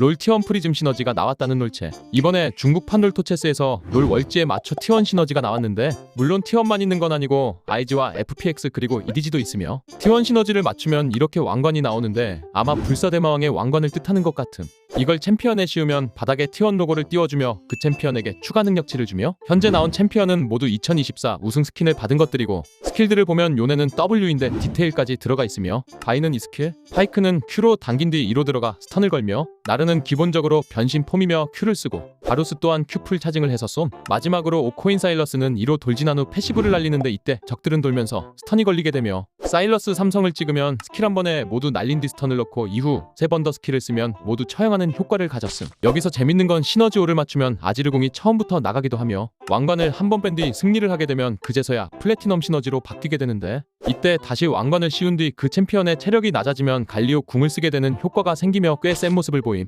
롤 T1 프리즘 시너지가 나왔다는 롤체. 이번에 중국판 롤 토체스에서 롤 월지에 맞춰 T1 시너지가 나왔는데 물론 T1만 있는 건 아니고 IG와 FPX 그리고 EDG도 있으며 T1 시너지를 맞추면 이렇게 왕관이 나오는데 아마 불사대마왕의 왕관을 뜻하는 것 같음 이걸 챔피언에 씌우면 바닥에 T1 로고를 띄워주며 그 챔피언에게 추가 능력치를 주며 현재 나온 챔피언은 모두 2024 우승 스킨을 받은 것들이고 스킬들을 보면 요네는 W인데 디테일까지 들어가 있으며 바이는 이 스킬 파이크는 Q로 당긴 뒤 2로 들어가 스턴을 걸며 나르는 기본적으로 변신 폼이며 Q를 쓰고 바루스 또한 Q풀 차징을 해서 쏨. 마지막으로 오코인 사일러스는 2로 돌진한 후 패시브를 날리는데 이때 적들은 돌면서 스턴이 걸리게 되며 사일러스 삼성을 찍으면 스킬 한 번에 모두 날린 뒤 스턴을 넣고 이후 세 번 더 스킬을 쓰면 모두 처형하는 효과를 가졌음. 여기서 재밌는 건 시너지 오를 맞추면 아지르공이 처음부터 나가기도 하며 왕관을 한 번 뺀 뒤 승리를 하게 되면 그제서야 플래티넘 시너지로 바뀌게 되는데 이때 다시 왕관을 씌운 뒤 그 챔피언의 체력이 낮아지면 갈리오 궁을 쓰게 되는 효과가 생기며 꽤 센 모습을 보임